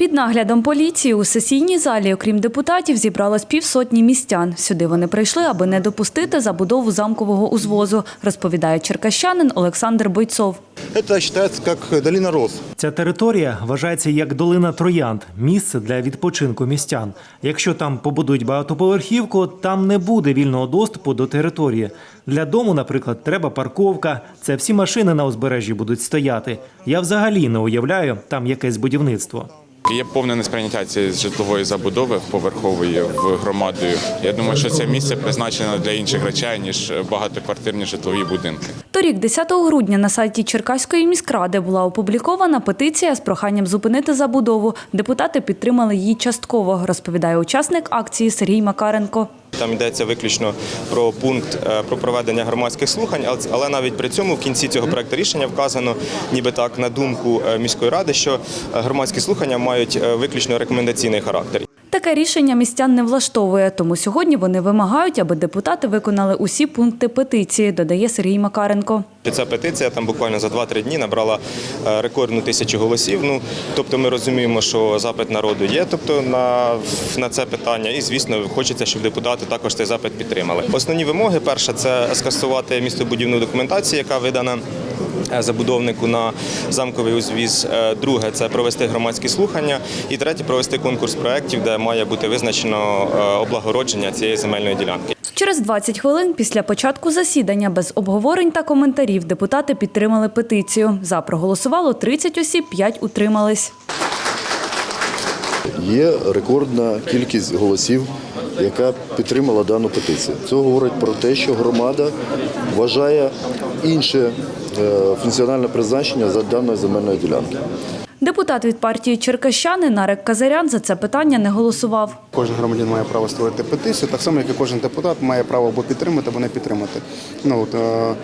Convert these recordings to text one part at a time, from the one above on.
Під наглядом поліції у сесійній залі, окрім депутатів, зібралось півсотні містян. Сюди вони прийшли, аби не допустити забудову замкового узвозу, розповідає черкащанин Олександр Бойцов. Это считается как долина роз. Ця територія вважається як долина троянд, місце для відпочинку містян. Якщо там побудують багатоповерхівку, там не буде вільного доступу до території. Для дому, наприклад, треба парковка. Це всі машини на узбережжі будуть стояти. Я взагалі не уявляю там якесь будівництво. Є повне несприйняття цієї житлової забудови поверхової в громадою. Я думаю, що це місце призначено для інших речей ніж багатоквартирні житлові будинки. Торік, 10 грудня, на сайті Черкаської міськради була опублікована петиція з проханням зупинити забудову. Депутати підтримали її частково, розповідає учасник акції Сергій Макаренко. Там йдеться виключно про пункт е, про проведення громадських слухань, але- навіть при цьому в кінці цього проекту рішення вказано, ніби так, на думку е, міської ради, що е, громадські слухання мають виключно рекомендаційний характер. Таке рішення містян не влаштовує, тому сьогодні вони вимагають, аби депутати виконали усі пункти петиції, додає Сергій Макаренко. Ця петиція там буквально за 2-3 дні набрала е, рекордну тисячу голосів. Ну тобто, ми розуміємо, що запит народу є, тобто на, на це питання, і звісно, хочеться, щоб депутати також цей запит підтримали. Основні вимоги: перша це скасувати містобудівну документацію, яка видана. Е, Забудовнику на замковий узвіз. Е, Друге це провести громадські слухання. І третє провести конкурс проєктів, де має бути визначено е, облагородження цієї земельної ділянки. Через 20 хвилин після початку засідання без обговорень та коментарів депутати підтримали петицію. За проголосувало 30 осіб, 5 утримались. Є рекордна кількість голосів, яка підтримала дану петицію. Це говорить про те, що громада вважає інше функціональне призначення за даної земельної ділянки. Депутат від партії Черкащани Нарек Казарян за це питання не голосував. Кожен громадян має право створити петицію, так само, як і кожен депутат має право або підтримати, або не підтримати. Ну, от, е,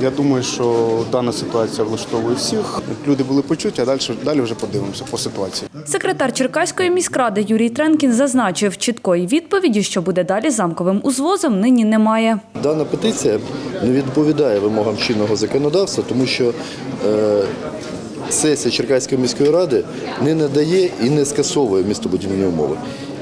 я думаю, що дана ситуація влаштовує всіх. Люди були почуті, а далі, далі вже подивимося по ситуації. Секретар Черкаської міськради Юрій Тренкін зазначив, чіткої відповіді, що буде далі замковим узвозом, нині немає. Дана петиція не відповідає вимогам чинного законодавства, тому що е, сесія Черкаської міської ради не надає і не скасовує містобудівні умови.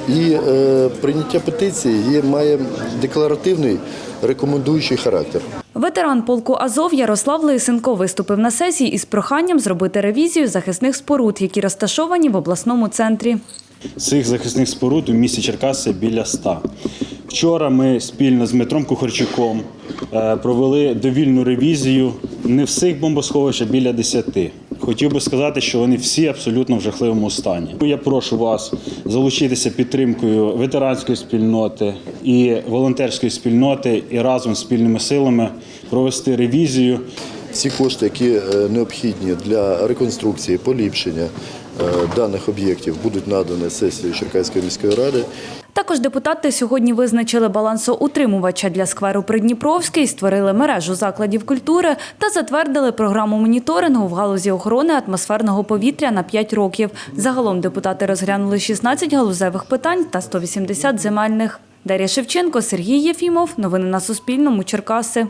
І е, прийняття петиції є, має декларативний рекомендуючий характер. Ветеран полку Азов Ярослав Лисенко виступив на сесії із проханням зробити ревізію захисних споруд, які розташовані в обласному центрі. Цих захисних споруд у місті Черкаси біля 100. Вчора ми спільно з Дмитром Кухарчуком е, провели довільну ревізію не всіх бомбосховищ, а біля 10. Хотів би сказати, що вони всі абсолютно в жахливому стані. Я прошу вас залучитися підтримкою ветеранської спільноти і волонтерської спільноти і разом з спільними силами провести ревізію Всі кошти, які е, необхідні для реконструкції, поліпшення е, даних об'єктів, будуть надані сесією Черкаської міської ради. Також депутати сьогодні визначили балансоутримувача для скверу Придніпровський, створили мережу закладів культури та затвердили програму моніторингу в галузі охорони атмосферного повітря на 5 років. Загалом депутати розглянули 16 галузевих питань та 180 земельних. Дар'я Шевченко, Сергій Єфімов. Новини на Суспільному. Черкаси.